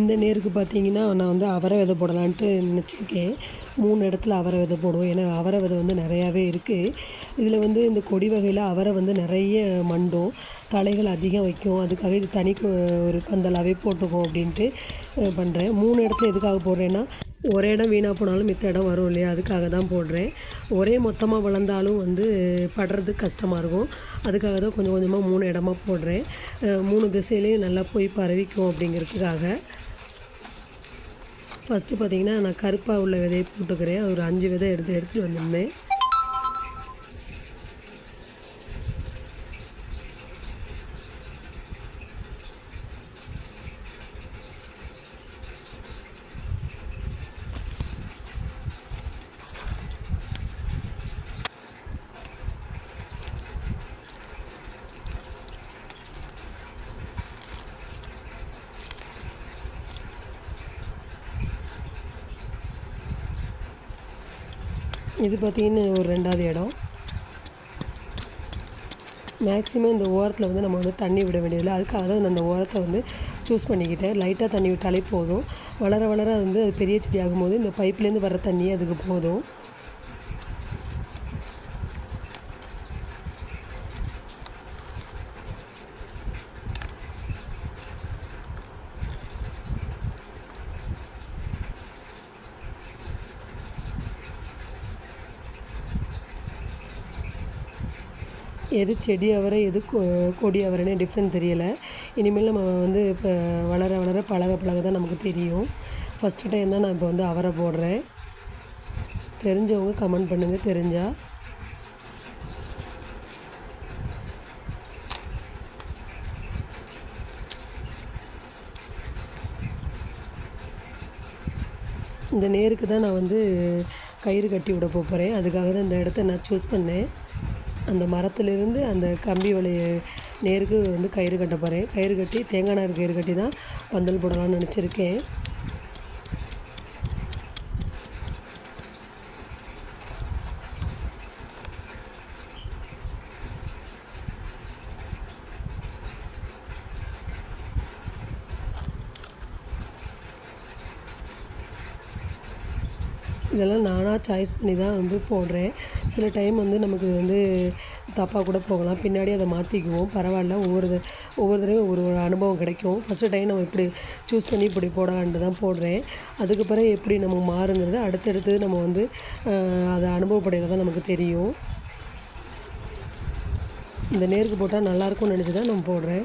இந்த நேருக்கு பார்த்தீங்கன்னா நான் வந்து அவரை விதை போடலான்ட்டு நினச்சிருக்கேன். மூணு இடத்துல அவரை விதை போடுவோம். ஏன்னா அவரை விதை வந்து நிறையாவே இருக்குது இதில் வந்து இந்த கொடி வகையில் அவரை வந்து நிறைய மண்டும். தலைகள் அதிகம் வைக்கும். அதுக்காக இது தனி ஒரு பந்தலாகவே போட்டுக்கும் அப்படின்ட்டு பண்ணுறேன் மூணு இடத்துல எதுக்காக போடுறேன்னா ஒரே இடம் வீணாக போனாலும் மித்த இடம் வரும் இல்லையா? அதுக்காக தான் போடுறேன். ஒரே மொத்தமாக வளர்ந்தாலும் வந்து படுறதுக்கு கஷ்டமாக இருக்கும். அதுக்காக தான் கொஞ்சம் கொஞ்சமாக மூணு இடமா போடுறேன். மூணு திசையிலையும் நல்லா போய் பரவிக்கும் அப்படிங்கிறதுக்காக. ஃபஸ்ட்டு பார்த்தீங்கன்னா நான் கருப்பாக உள்ள விதையை போட்டுக்கிறேன். ஒரு அஞ்சு விதை எடுத்து எடுத்துகிட்டு வந்திருந்தேன். இது பார்த்திங்கன்னா ஒரு ரெண்டாவது இடம். மேக்ஸிமம் இந்த ஓரத்தில் வந்து நம்ம வந்து தண்ணி விட வேண்டியதில்லை. அதுக்காக தான் நான் அந்த ஓரத்தை வந்து சூஸ் பண்ணிக்கிட்டேன். லைட்டாக தண்ணி விட்டாலே போதும். வளர வளர வந்து அது பெரிய செடி ஆகும்போது இந்த பைப்லேருந்து வர தண்ணி அதுக்கு போதும். எது செடி அவரை எது கொ- கொடி அவரைன்னு டிஃப்ரெண்ட் தெரியலை. இனிமேல் நம்ம வந்து இப்போ வளர வளர பழக பழக தான் நமக்கு தெரியும். ஃபஸ்ட்டு டைம் தான் நான் இப்போ வந்து அவரை போடுறேன். தெரிஞ்சவங்க கமெண்ட் பண்ணுங்கள் தெரிஞ்சால் இந்த நேருக்கு தான் நான் வந்து கயிறு கட்டி விட போகிறேன் அதுக்காக தான் இந்த இடத்த நான் சூஸ் பண்ணேன். அந்த மரத்துலேருந்து அந்த கம்பி வலைய நேருக்கு வந்து கயிறு கட்ட போகிறேன் கயிறு கட்டி தேங்காய் நார் கயிறு கட்டி தான் பந்தல் போடலாம்னு நினச்சிருக்கேன். இதெல்லாம் நானாக சாய்ஸ் பண்ணி தான் வந்து போடுறேன். சில டைம் வந்து நமக்கு வந்து தப்பாக கூட போகலாம். பின்னாடி அதை மாற்றிக்குவோம் பரவாயில்ல. ஒவ்வொரு ஒவ்வொரு தடவையும் ஒரு ஒரு அனுபவம் கிடைக்கும். ஃபஸ்ட்டு டைம் நம்ம இப்படி சூஸ் பண்ணி இப்படி போடலான்ட்டு தான் போடுறேன். அதுக்கு பிறகு எப்படி நம்ம மாறுங்கிறது அடுத்தடுத்து நம்ம வந்து அதை அனுபவப்படையில தான் நமக்கு தெரியும். இந்த நேருக்கு போட்டால் நல்லாயிருக்கும்னு நினச்சி தான் நான் போடுறேன்.